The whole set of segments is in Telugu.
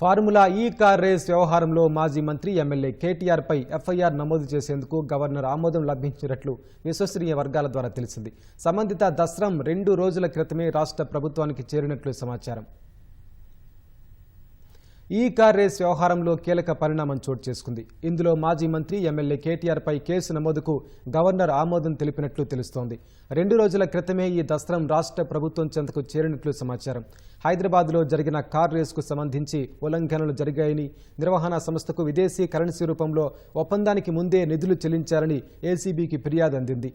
ఫార్ములా ఈ కార్ రేస్ వ్యవహారంలో మాజీ మంత్రి ఎమ్మెల్యే కేటీఆర్పై ఎఫ్ఐఆర్ నమోదు చేసేందుకు గవర్నర్ ఆమోదం లభించినట్లు విశ్వసనీయ వర్గాల ద్వారా తెలిసింది. సంబంధిత దస్త్రం రెండు రోజుల క్రితమే రాష్ట్ర ప్రభుత్వానికి చేరినట్లు సమాచారం. ఈ కార్ రేస్ వ్యవహారంలో కీలక పరిణామం చోటు చేసుకుంది. ఇందులో మాజీ మంత్రి ఎమ్మెల్యే కేటీఆర్పై కేసు నమోదుకు గవర్నర్ ఆమోదం తెలిపినట్లు తెలుస్తోంది. రెండు రోజుల క్రితమే ఈ దస్త్రం రాష్ట్ర ప్రభుత్వం చెంతకు చేరినట్లు సమాచారం. హైదరాబాద్లో జరిగిన కార్ రేసుకు సంబంధించి ఉల్లంఘనలు జరిగాయని నిర్వహణ సంస్థకు విదేశీ కరెన్సీ రూపంలో ఒప్పందానికి ముందే నిధులు చెల్లించారని ఏసీబీకి ఫిర్యాదు అందింది.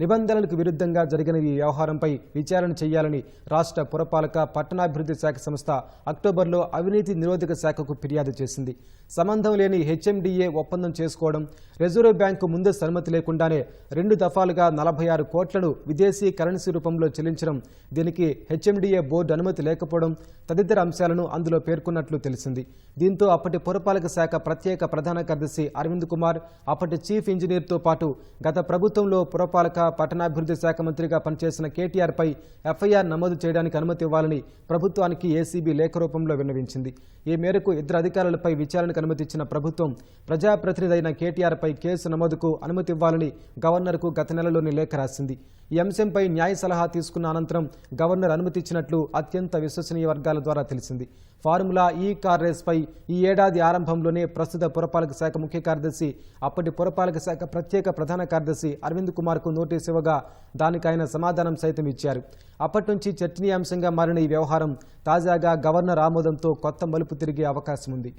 నిబంధనలకు విరుద్ధంగా జరిగిన ఈ వ్యవహారంపై విచారణ చేయాలని రాష్ట్ర పురపాలక పట్టణాభివృద్ధి శాఖ సంస్థ అక్టోబర్లో అవినీతి నిరోధక శాఖకు ఫిర్యాదు చేసింది. సంబంధం లేని హెచ్ఎండిఏ ఒప్పందం చేసుకోవడం రిజర్వ్ బ్యాంకు ముందస్తు అనుమతి లేకుండానే రెండు దఫాలుగా నలభై ఆరు కోట్లను విదేశీ కరెన్సీ రూపంలో చెల్లించడం దీనికి హెచ్ఎండిఏ బోర్డు అనుమతి లేకపోవడం తదితర అంశాలను అందులో పేర్కొన్నట్లు తెలిసింది. దీంతో అప్పటి పురపాలక శాఖ ప్రత్యేక ప్రధాన కార్యదర్శి అరవింద్ కుమార్ అప్పటి చీఫ్ ఇంజనీర్తో పాటు గత ప్రభుత్వంలో పురపాలక పట్టణాభివృద్ధి శాఖ మంత్రిగా పనిచేసిన కేటీఆర్పై ఎఫ్ఐఆర్ నమోదు చేయడానికి అనుమతి ఇవ్వాలని ప్రభుత్వానికి ఏసీబీ లేఖ రూపంలో విన్నవించింది. ఈ మేరకు ఇద్దరు అధికారులపై విచారణకు అనుమతిచ్చిన ప్రభుత్వం ప్రజాప్రతినిధి అయిన కేటీఆర్పై కేసు నమోదుకు అనుమతి ఇవ్వాలని గవర్నర్కు గత నెలలోని లేఖ రాసింది. ఈ అంశంపై న్యాయ సలహా తీసుకున్న అనంతరం గవర్నర్ అనుమతి ఇచ్చినట్లు అత్యంత విశ్వసనీయ వర్గాల ద్వారా తెలిసింది. ఫార్ములా ఈ కార్ రేస్పై ఈ ఏడాది ఆరంభంలోనే ప్రస్తుత పురపాలక శాఖ ముఖ్య కార్యదర్శి అప్పటి పురపాలక శాఖ ప్రత్యేక ప్రధాన కార్యదర్శి అరవింద్ కుమార్కు నోటీసు ఇవ్వగా దానికి ఆయన సమాధానం సైతం ఇచ్చారు. అప్పటి నుంచి చర్చనీయాంశంగా మారిన ఈ వ్యవహారం తాజాగా గవర్నర్ ఆమోదంతో కొత్త మలుపు తిరిగే అవకాశం ఉంది